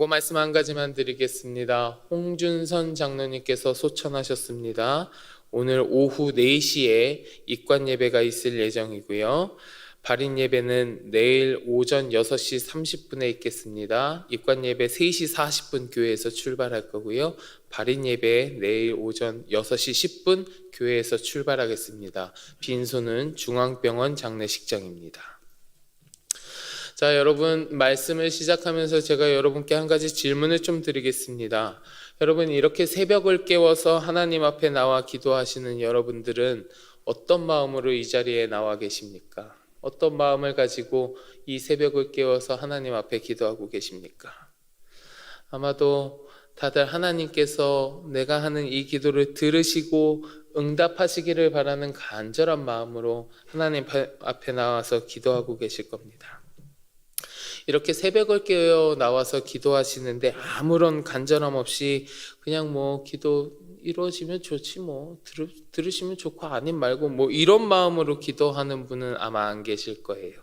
그 말씀 한 가지만 드리겠습니다. 홍준선 장로님께서 소천하셨습니다. 오늘 오후 4시에 입관 예배가 있을 예정이고요. 발인 예배는 내일 오전 6시 30분에 있겠습니다. 입관 예배 3시 40분 교회에서 출발할 거고요. 발인 예배 내일 오전 6시 10분 교회에서 출발하겠습니다. 빈소는 중앙병원 장례식장입니다. 자, 여러분, 말씀을 시작하면서 제가 여러분께 한 가지 질문을 좀 드리겠습니다. 여러분, 이렇게 새벽을 깨워서 하나님 앞에 나와 기도하시는 여러분들은 어떤 마음으로 이 자리에 나와 계십니까? 어떤 마음을 가지고 이 새벽을 깨워서 하나님 앞에 기도하고 계십니까? 아마도 다들 하나님께서 내가 하는 이 기도를 들으시고 응답하시기를 바라는 간절한 마음으로 하나님 앞에 나와서 기도하고 계실 겁니다. 이렇게 새벽을 깨어 나와서 기도하시는데 아무런 간절함 없이 그냥 뭐 기도 이루어지면 좋지 뭐 들으, 들으시면 좋고 아님 말고 뭐 이런 마음으로 기도하는 분은 아마 안 계실 거예요.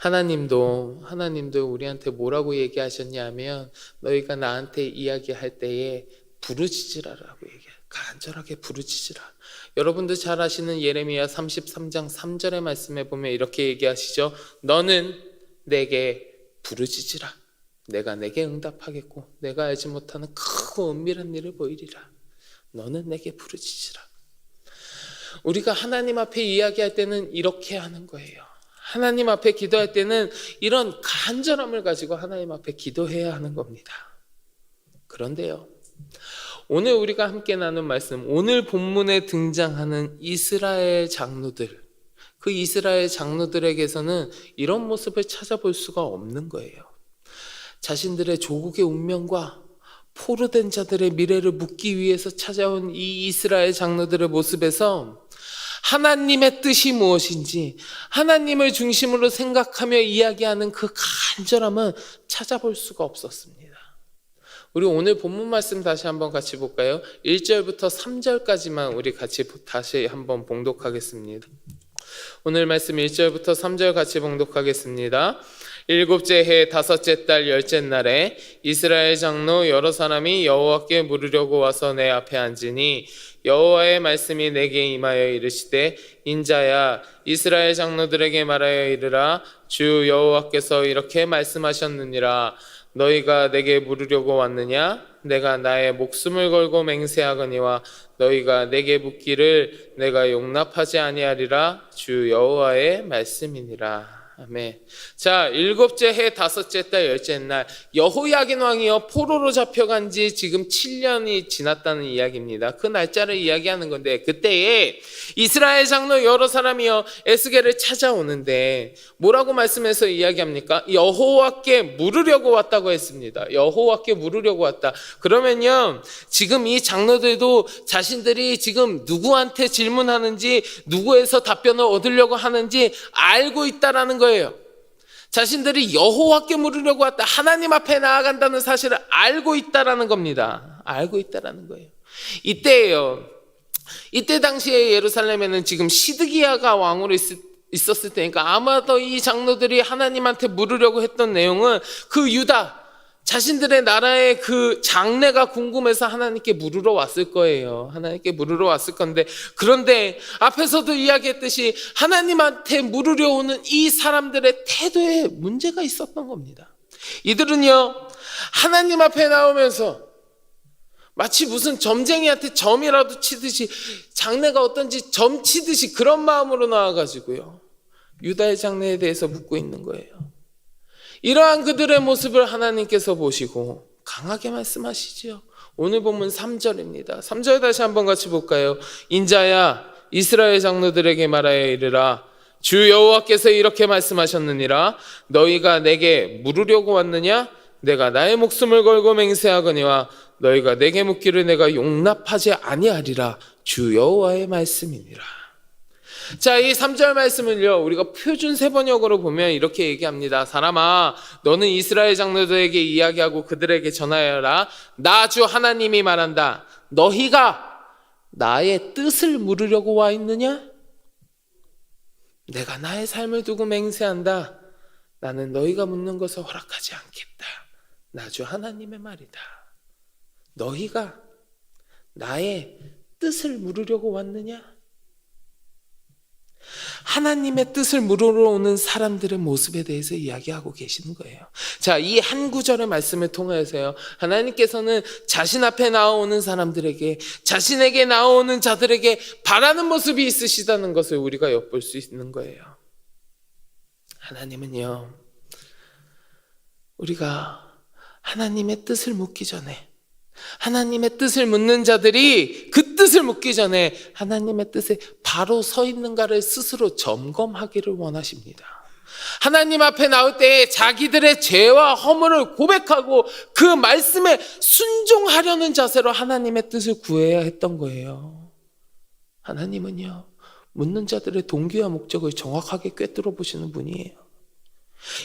하나님도 하나님도 우리한테 뭐라고 얘기하셨냐면 너희가 나한테 이야기할 때에 부르짖으라라고 얘기해. 간절하게 부르짖으라. 여러분들 잘 아시는 예레미야 33장 3절의 말씀에 보면 이렇게 얘기하시죠. 너는 내게 부르짖으라. 내가 내게 응답하겠고 내가 알지 못하는 크고 은밀한 일을 보이리라. 너는 내게 부르짖으라. 우리가 하나님 앞에 이야기할 때는 이렇게 하는 거예요. 하나님 앞에 기도할 때는 이런 간절함을 가지고 하나님 앞에 기도해야 하는 겁니다. 그런데요. 오늘 우리가 함께 나눈 말씀, 오늘 본문에 등장하는 이스라엘 장로들, 그 이스라엘 장로들에게서는 이런 모습을 찾아볼 수가 없는 거예요. 자신들의 조국의 운명과 포로된 자들의 미래를 묻기 위해서 찾아온 이 이스라엘 장로들의 모습에서 하나님의 뜻이 무엇인지 하나님을 중심으로 생각하며 이야기하는 그 간절함은 찾아볼 수가 없었습니다. 우리 오늘 본문 말씀 다시 한번 같이 볼까요? 1절부터 3절까지만 우리 같이 다시 한번 봉독하겠습니다. 오늘 말씀 1절부터 3절 같이 봉독하겠습니다. 일곱째 해 다섯째 달 열째 날에 이스라엘 장로 여러 사람이 여호와께 물으려고 와서 내 앞에 앉으니 여호와의 말씀이 내게 임하여 이르시되 인자야 이스라엘 장로들에게 말하여 이르라. 주 여호와께서 이렇게 말씀하셨느니라. 너희가 내게 물으려고 왔느냐? 내가 나의 목숨을 걸고 맹세하거니와 너희가 내게 묻기를 내가 용납하지 아니하리라. 주 여호와의 말씀이니라 아멘. 자, 일곱째 해 다섯째 달 열째 날 여호야긴 왕이요 포로로 잡혀간 지 지금 7년이 지났다는 이야기입니다. 그 날짜를 이야기하는 건데 그때에 이스라엘 장로 여러 사람이요 에스겔을 찾아오는데 뭐라고 말씀해서 이야기합니까? 여호와께 물으려고 왔다고 했습니다. 여호와께 물으려고 왔다. 그러면요 지금 이 장로들도 자신들이 지금 누구한테 질문하는지 누구에서 답변을 얻으려고 하는지 알고 있다라는 거예요. 거예요. 자신들이 여호와께 물으려고 왔다. 하나님 앞에 나아간다는 사실을 알고 있다라는 겁니다. 알고 있다라는 거예요. 이때예요. 이때 당시에 예루살렘에는 지금 시드기야가 왕으로 있었을 때니까 아마도 이 장로들이 하나님한테 물으려고 했던 내용은 그 유다 자신들의 나라의 그 장래가 궁금해서 하나님께 물으러 왔을 거예요. 하나님께 물으러 왔을 건데, 그런데 앞에서도 이야기했듯이 하나님한테 물으려 오는 이 사람들의 태도에 문제가 있었던 겁니다. 이들은요, 하나님 앞에 나오면서 마치 무슨 점쟁이한테 점이라도 치듯이 장래가 어떤지 점 치듯이 그런 마음으로 나와 가지고요. 유다의 장래에 대해서 묻고 있는 거예요. 이러한 그들의 모습을 하나님께서 보시고 강하게 말씀하시지요. 오늘 본문 3절입니다. 3절 다시 한번 같이 볼까요? 인자야 이스라엘 장로들에게 말하여 이르라 주 여호와께서 이렇게 말씀하셨느니라 너희가 내게 물으려고 왔느냐 내가 나의 목숨을 걸고 맹세하거니와 너희가 내게 묻기를 내가 용납하지 아니하리라 주 여호와의 말씀이니라 자, 이 3절 말씀을요, 우리가 표준 세번역으로 보면 이렇게 얘기합니다. 사람아, 너는 이스라엘 장로들에게 이야기하고 그들에게 전하여라. 나 주 하나님이 말한다. 너희가 나의 뜻을 물으려고 와 있느냐? 내가 나의 삶을 두고 맹세한다. 나는 너희가 묻는 것을 허락하지 않겠다. 나 주 하나님의 말이다. 너희가 나의 뜻을 물으려고 왔느냐? 하나님의 뜻을 물으러 오는 사람들의 모습에 대해서 이야기하고 계시는 거예요. 자, 이 한 구절의 말씀을 통해서요. 하나님께서는 자신 앞에 나오는 사람들에게, 자신에게 나오는 자들에게 바라는 모습이 있으시다는 것을 우리가 엿볼 수 있는 거예요. 하나님은요, 우리가 하나님의 뜻을 묻기 전에 하나님의 뜻을 묻는 자들이 그 뜻을 묻기 전에 하나님의 뜻에 바로 서 있는가를 스스로 점검하기를 원하십니다. 하나님 앞에 나올 때 자기들의 죄와 허물을 고백하고 그 말씀에 순종하려는 자세로 하나님의 뜻을 구해야 했던 거예요. 하나님은요, 묻는 자들의 동기와 목적을 정확하게 꿰뚫어 보시는 분이에요.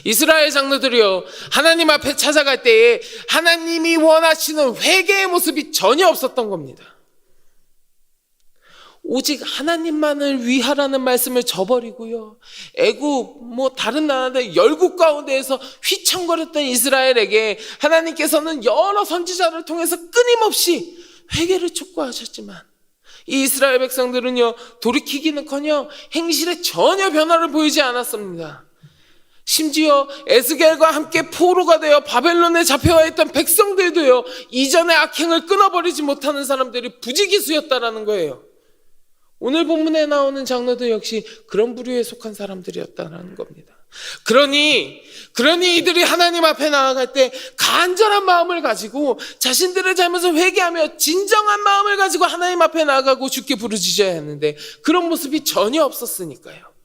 이스라엘 장로들이요 하나님 앞에 찾아갈 때에 하나님이 원하시는 회개의 모습이 전혀 없었던 겁니다. 오직 하나님만을 위하라는 말씀을 저버리고요. 애굽 뭐 다른 나라들 열국 가운데에서 휘청거렸던 이스라엘에게 하나님께서는 여러 선지자를 통해서 끊임없이 회개를 촉구하셨지만 이 이스라엘 백성들은요 돌이키기는커녕 행실에 전혀 변화를 보이지 않았습니다. 심지어 에스겔과 함께 포로가 되어 바벨론에 잡혀와 있던 백성들도요 이전의 악행을 끊어버리지 못하는 사람들이 부지기수였다라는 거예요. 오늘 본문에 나오는 장로들 역시 그런 부류에 속한 사람들이었다는 겁니다. 그러니 그러니 이들이 하나님 앞에 나아갈 때 간절한 마음을 가지고 자신들의 잘못을 회개하며 진정한 마음을 가지고 하나님 앞에 나아가고 주께 부르짖어야 했는데 그런 모습이 전혀 없었으니까요.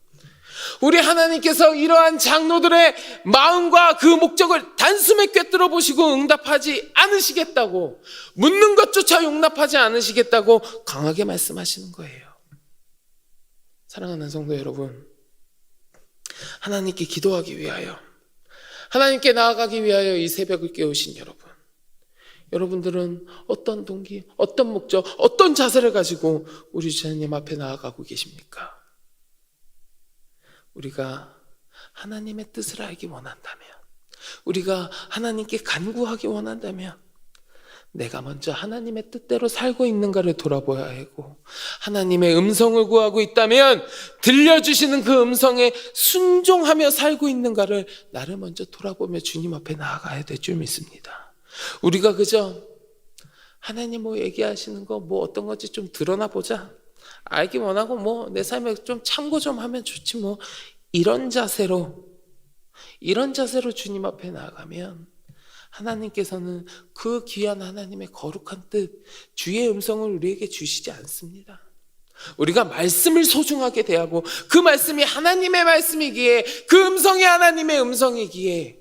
우리 하나님께서 이러한 장로들의 마음과 그 목적을 단숨에 꿰뚫어 보시고 응답하지 않으시겠다고 묻는 것조차 용납하지 않으시겠다고 강하게 말씀하시는 거예요. 사랑하는 성도 여러분, 하나님께 기도하기 위하여, 하나님께 나아가기 위하여 이 새벽을 깨우신 여러분, 여러분들은 어떤 동기, 어떤 목적, 어떤 자세를 가지고 우리 주님 앞에 나아가고 계십니까? 우리가 하나님의 뜻을 알기 원한다면, 우리가 하나님께 간구하기 원한다면, 내가 먼저 하나님의 뜻대로 살고 있는가를 돌아보아야 하고, 하나님의 음성을 구하고 있다면, 들려주시는 그 음성에 순종하며 살고 있는가를 나를 먼저 돌아보며 주님 앞에 나아가야 될 줄 믿습니다. 우리가 그저 하나님 뭐 얘기하시는 거, 뭐 어떤 건지 좀 드러나 보자. 알기 원하고 뭐 내 삶에 좀 참고 좀 하면 좋지 뭐 이런 자세로 이런 자세로 주님 앞에 나아가면 하나님께서는 그 귀한 하나님의 거룩한 뜻 주의 음성을 우리에게 주시지 않습니다. 우리가 말씀을 소중하게 대하고 그 말씀이 하나님의 말씀이기에 그 음성이 하나님의 음성이기에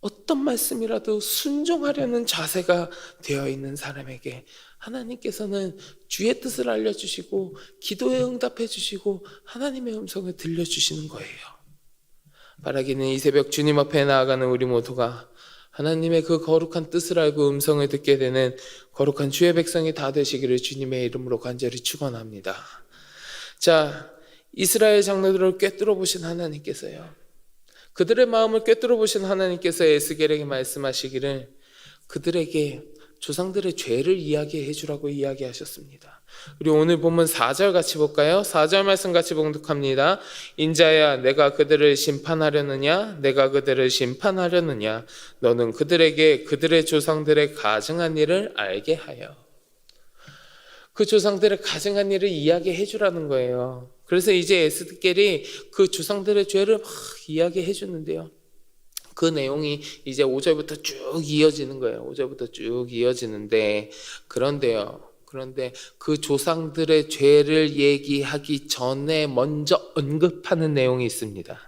어떤 말씀이라도 순종하려는 자세가 되어 있는 사람에게 하나님께서는 주의 뜻을 알려주시고 기도에 응답해 주시고 하나님의 음성을 들려주시는 거예요. 바라기는 이 새벽 주님 앞에 나아가는 우리 모두가 하나님의 그 거룩한 뜻을 알고 음성을 듣게 되는 거룩한 주의 백성이 다 되시기를 주님의 이름으로 간절히 축원합니다. 자, 이스라엘 장로들을 꿰뚫어 보신 하나님께서요. 그들의 마음을 꿰뚫어 보신 하나님께서 에스겔에게 말씀하시기를 그들에게 조상들의 죄를 이야기해 주라고 이야기하셨습니다. 우리 오늘 본문 4절 같이 볼까요? 4절 말씀 같이 봉독합니다. 인자야 내가 그들을 심판하려느냐 내가 그들을 심판하려느냐 너는 그들에게 그들의 조상들의 가증한 일을 알게 하여 그 조상들의 가증한 일을 이야기해 주라는 거예요. 그래서 이제 에스겔이 그 조상들의 죄를 막 이야기해 주는데요. 그 내용이 이제 5절부터 쭉 이어지는 거예요. 5절부터 쭉 이어지는데 그런데요. 그런데 그 조상들의 죄를 얘기하기 전에 먼저 언급하는 내용이 있습니다.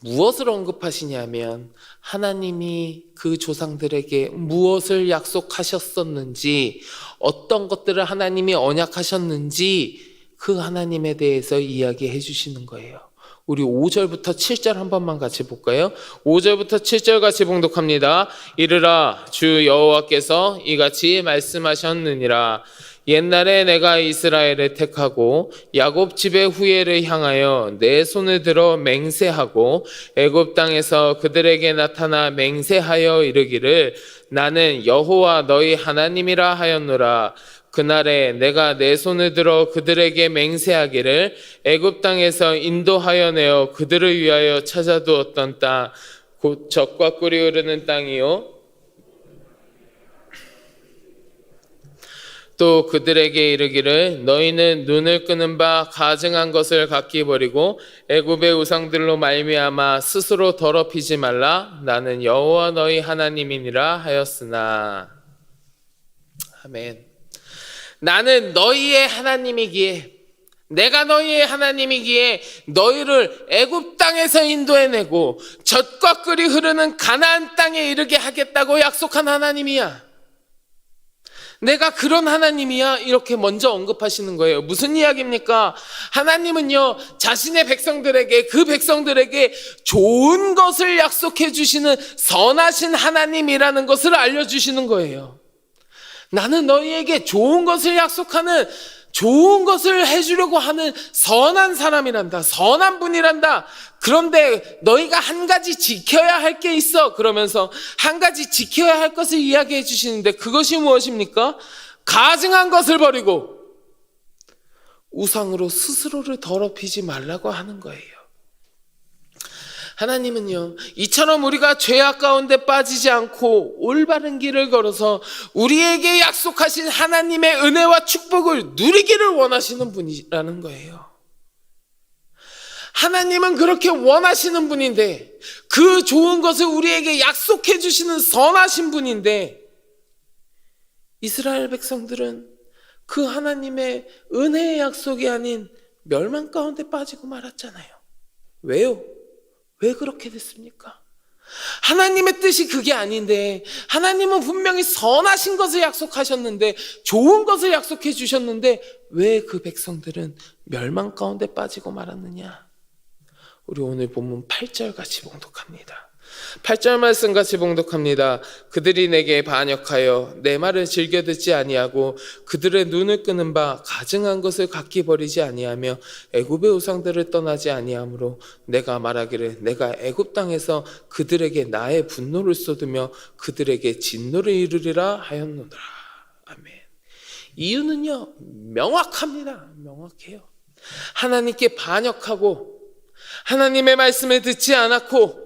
무엇을 언급하시냐면 하나님이 그 조상들에게 무엇을 약속하셨었는지 어떤 것들을 하나님이 언약하셨는지 그 하나님에 대해서 이야기해 주시는 거예요. 우리 5절부터 7절 한 번만 같이 볼까요? 5절부터 7절 같이 봉독합니다. 이르라 주 여호와께서 이같이 말씀하셨느니라 옛날에 내가 이스라엘을 택하고 야곱 집의 후예를 향하여 내 손을 들어 맹세하고 애굽 땅에서 그들에게 나타나 맹세하여 이르기를 나는 여호와 너희 하나님이라 하였노라 그날에 내가 내 손을 들어 그들에게 맹세하기를 애굽 땅에서 인도하여 내어 그들을 위하여 찾아두었던 땅곧 젖과 꿀이 흐르는 땅이요. 또 그들에게 이르기를 너희는 눈을 끄는 바 가증한 것을 각기 버리고 애굽의 우상들로 말미암아 스스로 더럽히지 말라. 나는 여호와 너희 하나님이니라 하였으나. 아멘 나는 너희의 하나님이기에 내가 너희의 하나님이기에 너희를 애굽 땅에서 인도해내고 젖과 꿀이 흐르는 가나안 땅에 이르게 하겠다고 약속한 하나님이야. 내가 그런 하나님이야 이렇게 먼저 언급하시는 거예요. 무슨 이야기입니까? 하나님은요 자신의 백성들에게 그 백성들에게 좋은 것을 약속해 주시는 선하신 하나님이라는 것을 알려 주시는 거예요. 나는 너희에게 좋은 것을 약속하는 좋은 것을 해주려고 하는 선한 사람이란다. 선한 분이란다. 그런데 너희가 한 가지 지켜야 할 게 있어. 그러면서 한 가지 지켜야 할 것을 이야기해 주시는데 그것이 무엇입니까? 가증한 것을 버리고 우상으로 스스로를 더럽히지 말라고 하는 거예요. 하나님은요, 이처럼 우리가 죄악 가운데 빠지지 않고 올바른 길을 걸어서 우리에게 약속하신 하나님의 은혜와 축복을 누리기를 원하시는 분이라는 거예요. 하나님은 그렇게 원하시는 분인데, 그 좋은 것을 우리에게 약속해 주시는 선하신 분인데, 이스라엘 백성들은 그 하나님의 은혜의 약속이 아닌 멸망 가운데 빠지고 말았잖아요. 왜요? 왜 그렇게 됐습니까? 하나님의 뜻이 그게 아닌데, 하나님은 분명히 선하신 것을 약속하셨는데, 좋은 것을 약속해 주셨는데, 왜 그 백성들은 멸망 가운데 빠지고 말았느냐? 우리 오늘 본문 8절 같이 봉독합니다. 8절 말씀 같이 봉독합니다. 그들이 내게 반역하여 내 말을 즐겨 듣지 아니하고 그들의 눈을 끄는 바 가증한 것을 각기 버리지 아니하며 애굽의 우상들을 떠나지 아니하므로 내가 말하기를 내가 애굽 땅에서 그들에게 나의 분노를 쏟으며 그들에게 진노를 이루리라 하였노라. 아멘. 이유는요 명확합니다. 명확해요. 하나님께 반역하고 하나님의 말씀을 듣지 않았고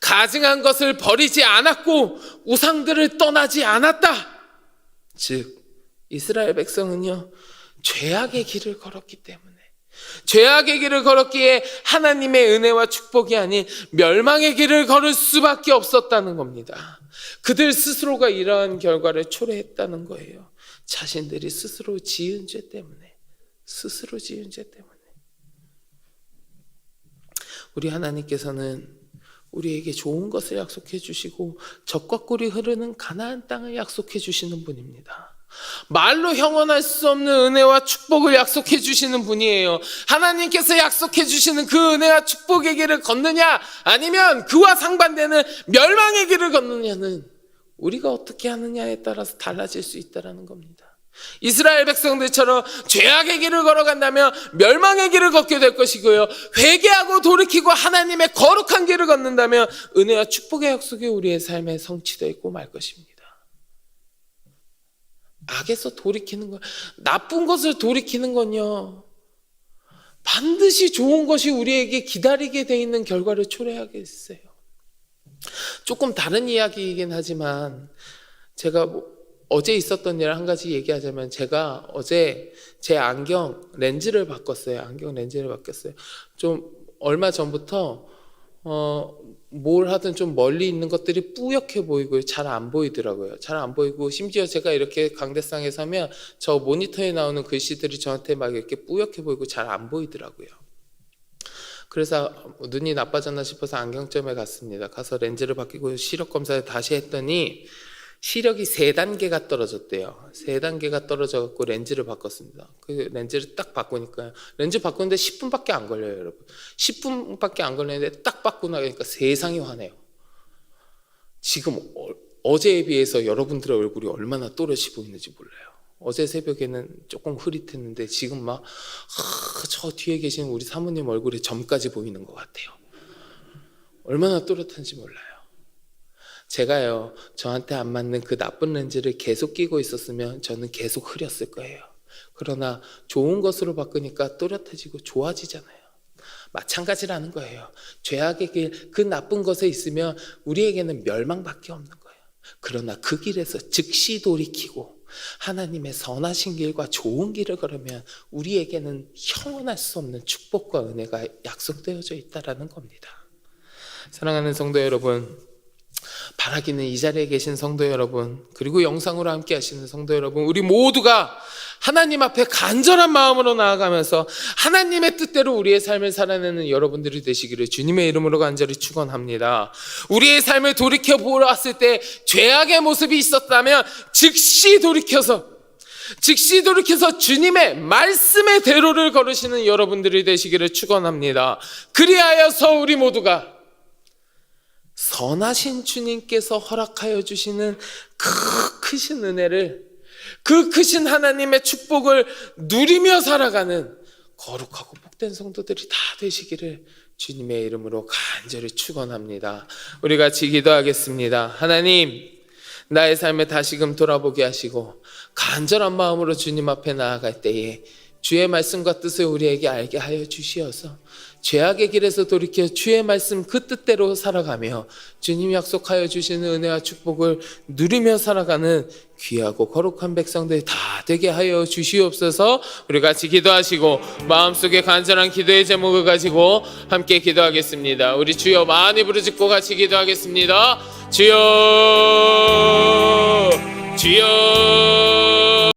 가증한 것을 버리지 않았고 우상들을 떠나지 않았다. 즉 이스라엘 백성은요 죄악의 길을 걸었기 때문에 죄악의 길을 걸었기에 하나님의 은혜와 축복이 아닌 멸망의 길을 걸을 수밖에 없었다는 겁니다. 그들 스스로가 이러한 결과를 초래했다는 거예요. 자신들이 스스로 지은 죄 때문에 스스로 지은 죄 때문에 우리 하나님께서는 우리에게 좋은 것을 약속해 주시고 적과 꿀이 흐르는 가나안 땅을 약속해 주시는 분입니다. 말로 형언할 수 없는 은혜와 축복을 약속해 주시는 분이에요. 하나님께서 약속해 주시는 그 은혜와 축복의 길을 걷느냐 아니면 그와 상반되는 멸망의 길을 걷느냐는 우리가 어떻게 하느냐에 따라서 달라질 수 있다라는 겁니다. 이스라엘 백성들처럼 죄악의 길을 걸어간다면 멸망의 길을 걷게 될 것이고요. 회개하고 돌이키고 하나님의 거룩한 길을 걷는다면 은혜와 축복의 약속이 우리의 삶에 성취되어 있고 말 것입니다. 악에서 돌이키는 것, 나쁜 것을 돌이키는 건요. 반드시 좋은 것이 우리에게 기다리게 돼 있는 결과를 초래하게 했어요. 조금 다른 이야기이긴 하지만 제가 뭐 어제 있었던 일 한 가지 얘기하자면 제가 어제 제 안경 렌즈를 바꿨어요. 안경 렌즈를 바꿨어요. 좀 얼마 전부터 어, 뭘 하든 좀 멀리 있는 것들이 뿌옇게 보이고 잘 안 보이더라고요. 잘 안 보이고 심지어 제가 이렇게 강대상에 서면 저 모니터에 나오는 글씨들이 저한테 막 이렇게 뿌옇게 보이고 잘 안 보이더라고요. 그래서 눈이 나빠졌나 싶어서 안경점에 갔습니다. 가서 렌즈를 바뀌고 시력 검사를 다시 했더니 시력이 세 단계가 떨어졌대요. 세 단계가 떨어져 갖고 렌즈를 바꿨습니다. 그 렌즈를 딱 바꾸니까 렌즈 바꾸는데 10분밖에 안 걸려요, 여러분. 10분밖에 안 걸리는데 딱 바꾸고 나니까 세상이 화내요. 지금 어, 제에 비해서 여러분들의 얼굴이 얼마나 또렷이 보이는지 몰라요. 어제 새벽에는 조금 흐릿했는데 지금 막 저 뒤에 계신 우리 사모님 얼굴에 점까지 보이는 것 같아요. 얼마나 또렷한지 몰라요. 제가요, 저한테 안 맞는 그 나쁜 렌즈를 계속 끼고 있었으면 저는 계속 흐렸을 거예요. 그러나 좋은 것으로 바꾸니까 또렷해지고 좋아지잖아요. 마찬가지라는 거예요. 죄악의 길, 그 나쁜 것에 있으면 우리에게는 멸망밖에 없는 거예요. 그러나 그 길에서 즉시 돌이키고 하나님의 선하신 길과 좋은 길을 걸으면 우리에게는 형언할 수 없는 축복과 은혜가 약속되어져 있다라는 겁니다. 사랑하는 성도 여러분, 바라기는 이 자리에 계신 성도 여러분, 그리고 영상으로 함께 하시는 성도 여러분, 우리 모두가 하나님 앞에 간절한 마음으로 나아가면서 하나님의 뜻대로 우리의 삶을 살아내는 여러분들이 되시기를 주님의 이름으로 간절히 축원합니다. 우리의 삶을 돌이켜 보았을 때 죄악의 모습이 있었다면 즉시 돌이켜서 즉시 돌이켜서 주님의 말씀의 대로를 걸으시는 여러분들이 되시기를 축원합니다. 그리하여서 우리 모두가 선하신 주님께서 허락하여 주시는 그 크신 은혜를 그 크신 하나님의 축복을 누리며 살아가는 거룩하고 복된 성도들이 다 되시기를 주님의 이름으로 간절히 축원합니다. 우리 같이 기도하겠습니다. 하나님, 나의 삶을 다시금 돌아보게 하시고 간절한 마음으로 주님 앞에 나아갈 때에 주의 말씀과 뜻을 우리에게 알게 하여 주시어서 죄악의 길에서 돌이켜 주의 말씀 그 뜻대로 살아가며 주님이 약속하여 주시는 은혜와 축복을 누리며 살아가는 귀하고 거룩한 백성들 다 되게 하여 주시옵소서. 우리 같이 기도하시고 마음속에 간절한 기도의 제목을 가지고 함께 기도하겠습니다. 우리 주여 많이 부르짖고 같이 기도하겠습니다. 주여 주여